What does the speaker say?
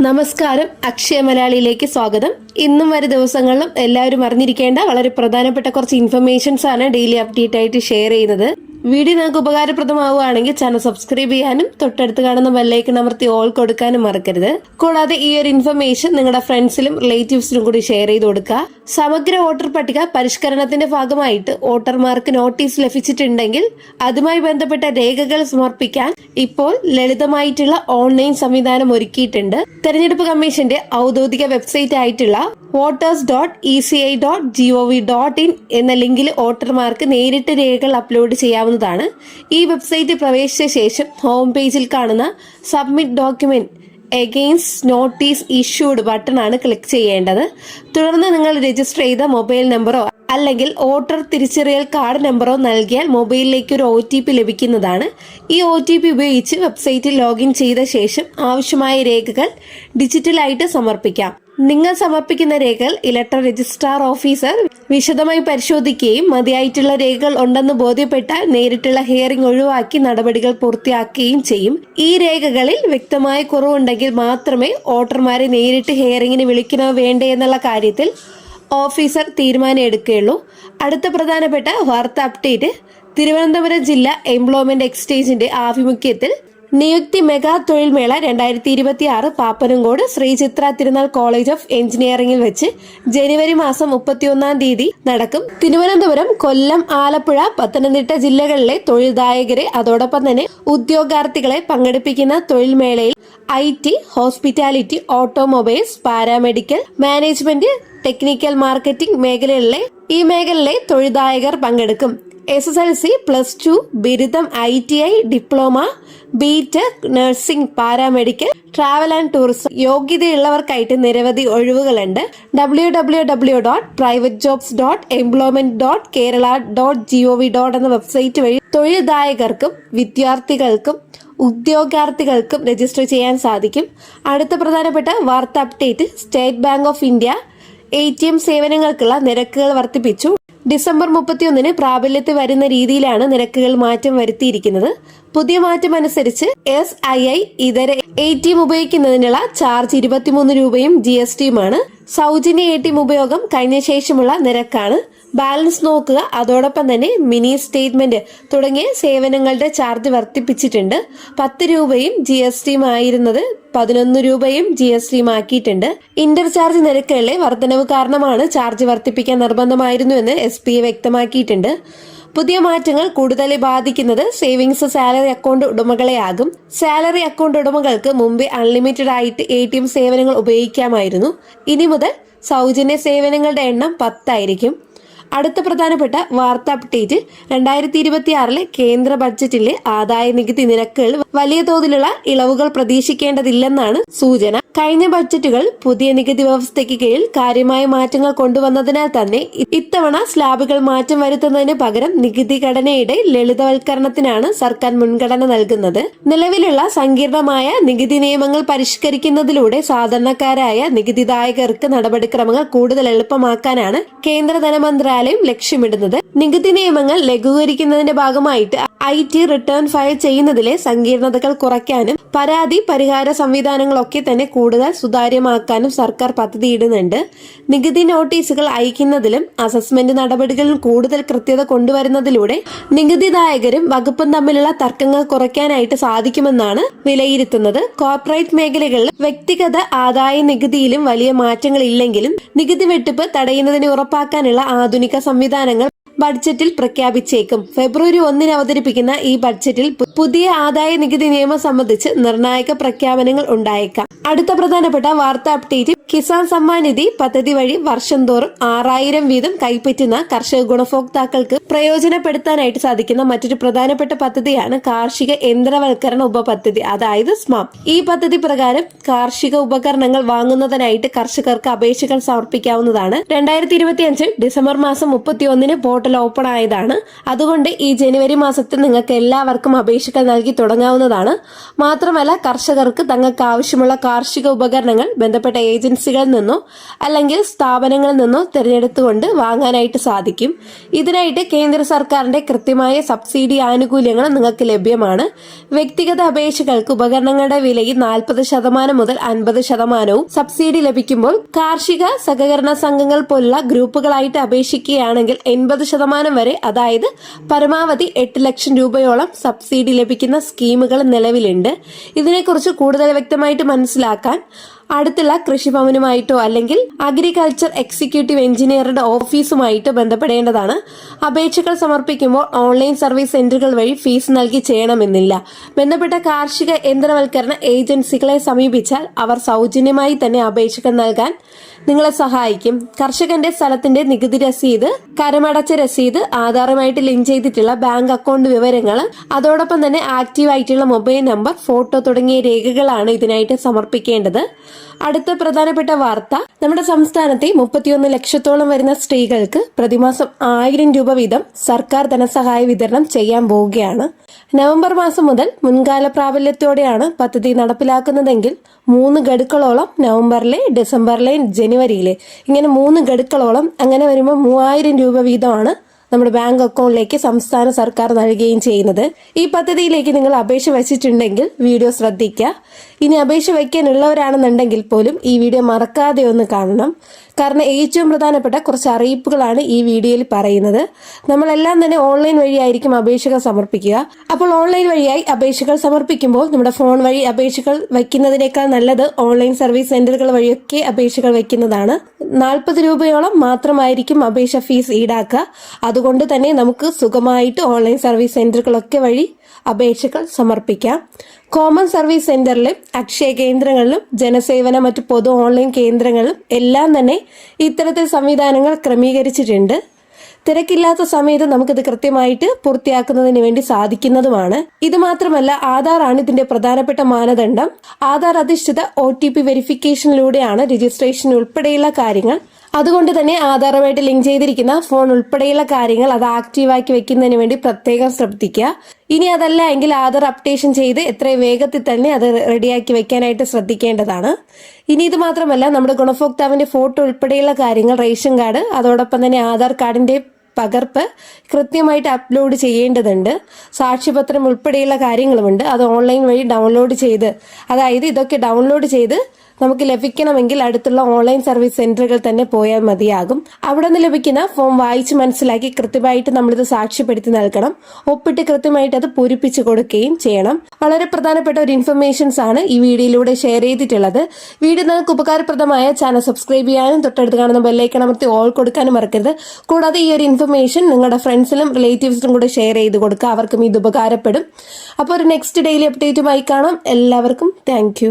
നമസ്കാരം. അക്ഷയ മലയാളിയിലേക്ക് സ്വാഗതം. ഇന്നും വരും ദിവസങ്ങളിലും എല്ലാവരും അറിഞ്ഞിരിക്കേണ്ട വളരെ പ്രധാനപ്പെട്ട കുറച്ച് ഇൻഫർമേഷൻസ് ആണ് ഡെയിലി അപ്ഡേറ്റ് ആയിട്ട് ഷെയർ ചെയ്യുന്നത്. വീഡിയോ നിങ്ങൾക്ക് ഉപകാരപ്രദമാവുകയാണെങ്കിൽ ചാനൽ സബ്സ്ക്രൈബ് ചെയ്യാനും തൊട്ടടുത്ത് കാണുന്ന ബെല്ലൈക്കൺ അമർത്തി ഓൾ കൊടുക്കാനും മറക്കരുത്. കൂടാതെ ഈ ഒരു ഇൻഫർമേഷൻ നിങ്ങളുടെ ഫ്രണ്ട്സിലും റിലേറ്റീവ്സിനും കൂടി ഷെയർ ചെയ്ത് കൊടുക്കുക. സമഗ്ര വോട്ടർ പട്ടിക പരിഷ്കരണത്തിന്റെ ഭാഗമായിട്ട് വോട്ടർമാർക്ക് നോട്ടീസ് ലഭിച്ചിട്ടുണ്ടെങ്കിൽ അതുമായി ബന്ധപ്പെട്ട രേഖകൾ സമർപ്പിക്കാൻ ഇപ്പോൾ ലളിതമായിട്ടുള്ള ഓൺലൈൻ സംവിധാനം ഒരുക്കിയിട്ടുണ്ട്. തെരഞ്ഞെടുപ്പ് കമ്മീഷന്റെ ഔദ്യോഗിക വെബ്സൈറ്റ് ആയിട്ടുള്ള voters dot E C I dot G O V dot in എന്ന ലിങ്കിൽ വോട്ടർമാർക്ക് നേരിട്ട് രേഖകൾ അപ്ലോഡ് ചെയ്യാവുന്നതാണ്. ഈ വെബ്സൈറ്റിൽ പ്രവേശിച്ച ശേഷം ഹോം പേജിൽ കാണുന്ന submit document against notice issued button ആണ് ക്ലിക്ക് ചെയ്യേണ്ടത്. തുടർന്ന് നിങ്ങൾ രജിസ്റ്റർ ചെയ്ത മൊബൈൽ നമ്പറോ അല്ലെങ്കിൽ വോട്ടർ തിരിച്ചറിയൽ കാർഡ് നമ്പറോ നൽകിയാൽ മൊബൈലിലേക്ക് ഒരു ഒ ടി പി ലഭിക്കുന്നതാണ്. ഈ ഒ ടി പി ഉപയോഗിച്ച് വെബ്സൈറ്റിൽ ലോഗിൻ ചെയ്ത ശേഷം ആവശ്യമായ രേഖകൾ ഡിജിറ്റലായിട്ട് സമർപ്പിക്കാം. നിങ്ങൾ സമർപ്പിക്കുന്ന രേഖകൾ ഇലക്ട്രൽ രജിസ്ട്രാർ ഓഫീസർ വിശദമായി പരിശോധിക്കുകയും മതിയായിട്ടുള്ള രേഖകൾ ഉണ്ടെന്ന് ബോധ്യപ്പെട്ടാൽ നേരിട്ടുള്ള ഹിയറിംഗ് ഒഴിവാക്കി നടപടികൾ പൂർത്തിയാക്കുകയും ചെയ്യും. ഈ രേഖകളിൽ വ്യക്തമായ കുറവുണ്ടെങ്കിൽ മാത്രമേ വോട്ടർമാരെ നേരിട്ട് ഹിയറിംഗിന് വിളിക്കണോ വേണ്ടേ എന്നുള്ള കാര്യത്തിൽ ഓഫീസർ തീരുമാനം എടുക്കുകയുള്ളൂ അടുത്ത പ്രധാനപ്പെട്ട വാർത്ത അപ്ഡേറ്റ് തിരുവനന്തപുരം ജില്ലാ എംപ്ലോയ്മെന്റ് എക്സ്ചേഞ്ചിന്റെ ആഭിമുഖ്യത്തിൽ നിയുക്തി മെഗാ തൊഴിൽമേള രണ്ടായിരത്തി ഇരുപത്തി ആറ് പാപ്പനംകോട് ശ്രീ ചിത്ര തിരുനാൾ കോളേജ് ഓഫ് എഞ്ചിനീയറിംഗിൽ വെച്ച് ജനുവരി മാസം മുപ്പത്തിയൊന്നാം തീയതി നടക്കും. തിരുവനന്തപുരം കൊല്ലം ആലപ്പുഴ പത്തനംതിട്ട ജില്ലകളിലെ തൊഴിൽദായകരെ അതോടൊപ്പം തന്നെ ഉദ്യോഗാർത്ഥികളെ പങ്കെടുപ്പിക്കുന്ന തൊഴിൽമേളയിൽ I T hospitality automobiles paramedical management technical marketing മേഖലകളിലെ ഈ മേഖലയിലെ തൊഴിൽദായകർ പങ്കെടുക്കും. S S L C plus two ബിരുദം I T I diploma B Tech nursing paramedical travel and tourism യോഗ്യതയുള്ളവർക്കായിട്ട് നിരവധി ഒഴിവുകളുണ്ട്. W W W dot private jobs dot employment dot Kerala dot G O V dot എന്ന website വഴി തൊഴിൽദായകർക്കും വിദ്യാർത്ഥികൾക്കും ഉദ്യോഗാർത്ഥികൾക്കും register ചെയ്യാൻ സാധിക്കും. അടുത്ത പ്രധാനപ്പെട്ട വാർത്ത update State Bank of India A സേവനങ്ങൾക്കുള്ള നിരക്കുകൾ വർദ്ധിപ്പിച്ചു. ഡിസംബർ മുപ്പത്തിയൊന്നിന് പ്രാബല്യത്തിൽ വരുന്ന രീതിയിലാണ് നിരക്കുകൾ മാറ്റം വരുത്തിയിരിക്കുന്നത്. പുതിയ മാറ്റം അനുസരിച്ച് എസ് ഐ ഐ ഇതര എ ടി എം ഉപയോഗിക്കുന്നതിനുള്ള ചാർജ് ഇരുപത്തിമൂന്ന് രൂപയും ജി എസ് ടിയുമാണ് സൗജന്യ എ ടി എം ഉപയോഗം കഴിഞ്ഞ ശേഷമുള്ള നിരക്കാണ്. ബാലൻസ് നോക്കുക. അതോടൊപ്പം തന്നെ മിനി സ്റ്റേറ്റ്മെന്റ് തുടങ്ങിയ സേവനങ്ങളുടെ ചാർജ് വർദ്ധിപ്പിച്ചിട്ടുണ്ട്. പത്ത് രൂപയും ജി എസ് ടിയും ആയിരുന്നത് പതിനൊന്ന് രൂപയും ജി എസ് ടിയും ആക്കിയിട്ടുണ്ട്. ഇന്റർചാർജ് നിരക്കുകളിലെ വർധനവ് കാരണമാണ് ചാർജ് വർദ്ധിപ്പിക്കാൻ നിർബന്ധമായിരുന്നു എന്ന് എസ് പി വ്യക്തമാക്കിയിട്ടുണ്ട്. പുതിയ മാറ്റങ്ങൾ കൂടുതൽ ബാധിക്കുന്നത് സേവിങ്സ് സാലറി അക്കൗണ്ട് ഉടമകളെയാകും. സാലറി അക്കൗണ്ട് ഉടമകൾക്ക് മുമ്പേ അൺലിമിറ്റഡ് ആയിട്ട് എം സേവനങ്ങൾ ഉപയോഗിക്കാമായിരുന്നു. ഇനി മുതൽ സൗജന്യ സേവനങ്ങളുടെ എണ്ണം പത്തായിരിക്കും. അടുത്ത പ്രധാനപ്പെട്ട വാർത്ത അപ്ഡേറ്റ് രണ്ടായിരത്തി ഇരുപത്തി ആറിലെ കേന്ദ്ര ബഡ്ജറ്റിലെ ആദായ നികുതി നിരക്കുകൾ വലിയ തോതിലുള്ള ഇളവുകൾ പ്രതീക്ഷിക്കേണ്ടതില്ലെന്നാണ് സൂചന. കഴിഞ്ഞ ബഡ്ജറ്റുകൾ പുതിയ നികുതി വ്യവസ്ഥയ്ക്ക് കീഴിൽ കാര്യമായ മാറ്റങ്ങൾ കൊണ്ടുവന്നതിനാൽ തന്നെ ഇത്തവണ സ്ലാബുകൾ മാറ്റം വരുത്തുന്നതിന് പകരം നികുതി ഘടനയുടെ ലളിതവൽക്കരണത്തിനാണ് സർക്കാർ മുൻഗണന നൽകുന്നത്. നിലവിലുള്ള സങ്കീർണമായ നികുതി നിയമങ്ങൾ പരിഷ്കരിക്കുന്നതിലൂടെ സാധാരണക്കാരായ നികുതിദായകർക്ക് നടപടിക്രമങ്ങൾ കൂടുതൽ എളുപ്പമാക്കാനാണ് കേന്ദ്ര ധനമന്ത്രാലയം ലക്ഷ്യമിടുന്നത്. നികുതി നിയമങ്ങൾ ലഘൂകരിക്കുന്നതിന്റെ ഭാഗമായിട്ട് ഐ ടി റിട്ടേൺ ഫയൽ ചെയ്യുന്നതിലെ സങ്കീർണതകൾ കുറയ്ക്കാനും പരാതി പരിഹാര സംവിധാനങ്ങളൊക്കെ തന്നെ കൂടുതൽ സുതാര്യമാക്കാനും സർക്കാർ പദ്ധതിയിടുന്നുണ്ട്. നികുതി നോട്ടീസുകൾ അയക്കുന്നതിലും അസസ്മെന്റ് നടപടികളിലും കൂടുതൽ കൃത്യത കൊണ്ടുവരുന്നതിലൂടെ നികുതിദായകരും വകുപ്പും തമ്മിലുള്ള തർക്കങ്ങൾ കുറയ്ക്കാനായിട്ട് സാധിക്കുമെന്നാണ് വിലയിരുത്തുന്നത്. കോർപ്പറേറ്റ് മേഖലകളിൽ വ്യക്തിഗത ആദായ നികുതിയിലും വലിയ മാറ്റങ്ങളില്ലെങ്കിലും നികുതി വെട്ടിപ്പ് തടയുന്നതിന് ഉറപ്പാക്കാനുള്ള ആധുനിക സംവിധാനങ്ങൾ ബഡ്ജറ്റിൽ പ്രഖ്യാപിച്ചേക്കും. ഫെബ്രുവരി ഒന്നിന് അവതരിപ്പിക്കുന്ന ഈ ബഡ്ജറ്റിൽ പുതിയ ആദായ നികുതി നിയമം സംബന്ധിച്ച് നിർണായക പ്രഖ്യാപനങ്ങൾ ഉണ്ടായേക്കാം. അടുത്ത പ്രധാനപ്പെട്ട വാർത്താ അപ്ഡേറ്റ് കിസാൻ സമ്മാൻ നിധി പദ്ധതി വഴി വർഷം തോറും ആറായിരം വീതം കൈപ്പറ്റുന്ന കർഷക ഗുണഭോക്താക്കൾക്ക് പ്രയോജനപ്പെടുത്താനായിട്ട് സാധിക്കുന്ന മറ്റൊരു പ്രധാനപ്പെട്ട പദ്ധതിയാണ് കാർഷിക യന്ത്രവൽക്കരണ ഉപപദ്ധതി അതായത് സ്മാം. ഈ പദ്ധതി പ്രകാരം കാർഷിക ഉപകരണങ്ങൾ വാങ്ങുന്നതിനായിട്ട് കർഷകർക്ക് അപേക്ഷകൾ സമർപ്പിക്കാവുന്നതാണ്. രണ്ടായിരത്തി ഇരുപത്തി അഞ്ച് ഡിസംബർ മാസം മുപ്പത്തി ഒന്നിന് പോർട്ടൽ ഓപ്പൺ ആയതാണ്. അതുകൊണ്ട് ഈ ജനുവരി മാസത്തിൽ നിങ്ങൾക്ക് എല്ലാവർക്കും അപേക്ഷകൾ നൽകി തുടങ്ങാവുന്നതാണ്. മാത്രമല്ല കർഷകർക്ക് തങ്ങൾക്ക് ആവശ്യമുള്ള കാർഷിക ഉപകരണങ്ങൾ ബന്ധപ്പെട്ട ഏജൻസികളിൽ നിന്നോ അല്ലെങ്കിൽ സ്ഥാപനങ്ങളിൽ നിന്നോ തിരഞ്ഞെടുത്തുകൊണ്ട് വാങ്ങാനായിട്ട് സാധിക്കും. ഇതിനായിട്ട് കേന്ദ്ര സർക്കാരിന്റെ കൃത്യമായ സബ്സിഡി ആനുകൂല്യങ്ങൾ നിങ്ങൾക്ക് ലഭ്യമാണ്. വ്യക്തിഗത അപേക്ഷകൾക്ക് ഉപകരണങ്ങളുടെ വിലയിൽ നാൽപ്പത് ശതമാനം മുതൽ അൻപത് ശതമാനവും സബ്സിഡി ലഭിക്കുമ്പോൾ കാർഷിക സഹകരണ സംഘങ്ങൾ പോലുള്ള ഗ്രൂപ്പുകളായിട്ട് അപേക്ഷിക്കുകയാണെങ്കിൽ എൺപത് ശതമാനം വരെ അതായത് പരമാവധി എട്ട് ലക്ഷം രൂപയോളം സബ്സിഡി ലഭിക്കുന്ന സ്കീമുകൾ നിലവിലുണ്ട്. ഇതിനെക്കുറിച്ച് കൂടുതൽ വ്യക്തമായിട്ട് മനസ്സിലാക്കാൻ അടുത്തുള്ള കൃഷിഭവനുമായിട്ടോ അല്ലെങ്കിൽ അഗ്രികൾച്ചർ എക്സിക്യൂട്ടീവ് എഞ്ചിനീയറുടെ ഓഫീസുമായിട്ടോ ബന്ധപ്പെടേണ്ടതാണ്. അപേക്ഷകൾ സമർപ്പിക്കുമ്പോൾ ഓൺലൈൻ സർവീസ് സെന്ററുകൾ വഴി ഫീസ് നൽകി ചെയ്യണമെന്നില്ല. ബന്ധപ്പെട്ട കാർഷിക യന്ത്രവൽക്കരണ ഏജൻസികളെ സമീപിച്ചാൽ അവർ സൗജന്യമായി തന്നെ അപേക്ഷകൾ നൽകാൻ നിങ്ങളെ സഹായിക്കും. കർഷകന്റെ സ്ഥലത്തിന്റെ നികുതി രസീത് കരമടച്ച രസീത് ആധാറുമായിട്ട് ലിങ്ക് ചെയ്തിട്ടുള്ള ബാങ്ക് അക്കൗണ്ട് വിവരങ്ങൾ അതോടൊപ്പം തന്നെ ആക്റ്റീവ് ആയിട്ടുള്ള മൊബൈൽ നമ്പർ ഫോട്ടോ തുടങ്ങിയ രേഖകളാണ് ഇതിനായിട്ട് സമർപ്പിക്കേണ്ടത്. അടുത്ത പ്രധാനപ്പെട്ട വാർത്ത നമ്മുടെ സംസ്ഥാനത്തെ മുപ്പത്തിയൊന്ന് ലക്ഷത്തോളം വരുന്ന സ്ത്രീകൾക്ക് പ്രതിമാസം ആയിരം രൂപ വീതം സർക്കാർ ധനസഹായ വിതരണം ചെയ്യാൻ പോവുകയാണ്. നവംബർ മാസം മുതൽ മുൻകാല പ്രാബല്യത്തോടെയാണ് പദ്ധതി നടപ്പിലാക്കുന്നതെങ്കിൽ മൂന്ന് ഗഡുക്കളോളം നവംബറിലെ ഡിസംബറിലെ ജനുവരിയിലെ ഇങ്ങനെ മൂന്ന് ഗഡുക്കളോളം അങ്ങനെ വരുമ്പോൾ മൂവായിരം രൂപ വീതമാണ് നമ്മുടെ ബാങ്ക് അക്കൗണ്ടിലേക്ക് സംസ്ഥാന സർക്കാർ നൽകുകയും ചെയ്യുന്നത്. ഈ പദ്ധതിയിലേക്ക് നിങ്ങൾ അപേക്ഷ വച്ചിട്ടുണ്ടെങ്കിൽ വീഡിയോ ശ്രദ്ധിക്കുക. ഇനി അപേക്ഷ വയ്ക്കാനുള്ളവരാണെന്നുണ്ടെങ്കിൽ പോലും ഈ വീഡിയോ മറക്കാതെ ഒന്ന് കാണണം. കാരണം ഏറ്റവും പ്രധാനപ്പെട്ട കുറച്ച് അറിയിപ്പുകളാണ് ഈ വീഡിയോയിൽ പറയുന്നത്. നമ്മളെല്ലാം തന്നെ ഓൺലൈൻ വഴിയായിരിക്കും അപേക്ഷകൾ സമർപ്പിക്കുക. അപ്പോൾ ഓൺലൈൻ വഴിയായി അപേക്ഷകൾ സമർപ്പിക്കുമ്പോൾ നമ്മുടെ ഫോൺ വഴി അപേക്ഷകൾ വയ്ക്കുന്നതിനേക്കാൾ നല്ലത് ഓൺലൈൻ സർവീസ് സെന്ററുകൾ വഴിയൊക്കെ അപേക്ഷകൾ വയ്ക്കുന്നതാണ്. നാൽപ്പത് രൂപയോളം മാത്രമായിരിക്കും അപേക്ഷ ഫീസ് ഈടാക്കുക. അതുകൊണ്ട് തന്നെ നമുക്ക് സുഖമായിട്ട് ഓൺലൈൻ സർവീസ് സെന്ററുകളൊക്കെ വഴി അപേക്ഷകൾ സമർപ്പിക്കാം. കോമൺ സർവീസ് സെന്ററിലും അക്ഷയ കേന്ദ്രങ്ങളിലും ജനസേവന മറ്റ് പൊതു ഓൺലൈൻ കേന്ദ്രങ്ങളിലും എല്ലാം തന്നെ ഇത്തരത്തിൽ സംവിധാനങ്ങൾ ക്രമീകരിച്ചിട്ടുണ്ട്. തിരക്കില്ലാത്ത സമയത്ത് നമുക്കിത് കൃത്യമായിട്ട് പൂർത്തിയാക്കുന്നതിന് വേണ്ടി സാധിക്കുന്നതുമാണ്. ഇത് മാത്രമല്ല ആധാർ ആണ് ഇതിന്റെ പ്രധാനപ്പെട്ട മാനദണ്ഡം. ആധാർ അധിഷ്ഠിത ഒ ടി പി വെരിഫിക്കേഷനിലൂടെയാണ് രജിസ്ട്രേഷൻ ഉൾപ്പെടെയുള്ള കാര്യങ്ങൾ അതുകൊണ്ട് തന്നെ ആധാറുമായിട്ട് ലിങ്ക് ചെയ്തിരിക്കുന്ന ഫോൺ ഉൾപ്പെടെയുള്ള കാര്യങ്ങൾ അത് ആക്റ്റീവാക്കി വെക്കുന്നതിന് വേണ്ടി പ്രത്യേകം ശ്രദ്ധിക്കുക. ഇനി അതല്ല എങ്കിൽ ആധാർ അപ്ഡേഷൻ ചെയ്ത് എത്രയും വേഗത്തിൽ തന്നെ അത് റെഡിയാക്കി വെക്കാനായിട്ട് ശ്രദ്ധിക്കേണ്ടതാണ്. ഇനി ഇത് മാത്രമല്ല നമ്മുടെ ഗുണഭോക്താവിന്റെ ഫോട്ടോ ഉൾപ്പെടെയുള്ള കാര്യങ്ങൾ റേഷൻ കാർഡ് അതോടൊപ്പം തന്നെ ആധാർ കാർഡിന്റെ പകർപ്പ് കൃത്യമായിട്ട് അപ്ലോഡ് ചെയ്യേണ്ടതുണ്ട്. സാക്ഷ്യപത്രം ഉൾപ്പെടെയുള്ള കാര്യങ്ങളുമുണ്ട്. അത് ഓൺലൈൻ വഴി ഡൗൺലോഡ് ചെയ്ത് അതായത് ഇതൊക്കെ ഡൗൺലോഡ് ചെയ്ത് നമുക്ക് ലഭിക്കണമെങ്കിൽ അടുത്തുള്ള ഓൺലൈൻ സർവീസ് സെന്ററുകൾ തന്നെ പോയാൽ മതിയാകും. അവിടെ നിന്ന് ലഭിക്കുന്ന ഫോം വായിച്ച് മനസ്സിലാക്കി കൃത്യമായിട്ട് നമ്മളിത് സാക്ഷ്യപ്പെടുത്തി നൽകണം. ഒപ്പിട്ട് കൃത്യമായിട്ട് അത് പൂരിപ്പിച്ചു കൊടുക്കുകയും ചെയ്യണം. വളരെ പ്രധാനപ്പെട്ട ഒരു ഇൻഫർമേഷൻസ് ആണ് ഈ വീഡിയോയിലൂടെ ഷെയർ ചെയ്തിട്ടുള്ളത്. വീഡിയോ നിങ്ങൾക്ക് ഉപകാരപ്രദമായ ചാനൽ സബ്സ്ക്രൈബ് ചെയ്യാനും തൊട്ടടുത്ത് കാണുന്ന ബെല്ലൈക്കൺ അമർത്തി ഓൾ കൊടുക്കാനും മറക്കരുത്. കൂടാതെ ഈ ഒരു ഇൻഫർമേഷൻ നിങ്ങളുടെ ഫ്രണ്ട്സിലും റിലേറ്റീവ്സിനും കൂടെ ഷെയർ ചെയ്ത് കൊടുക്കുക. അവർക്കും ഇത് ഉപകാരപ്പെടും. അപ്പോൾ ഒരു നെക്സ്റ്റ് ഡെയിലി അപ്ഡേറ്റുമായി കാണാം. എല്ലാവർക്കും താങ്ക്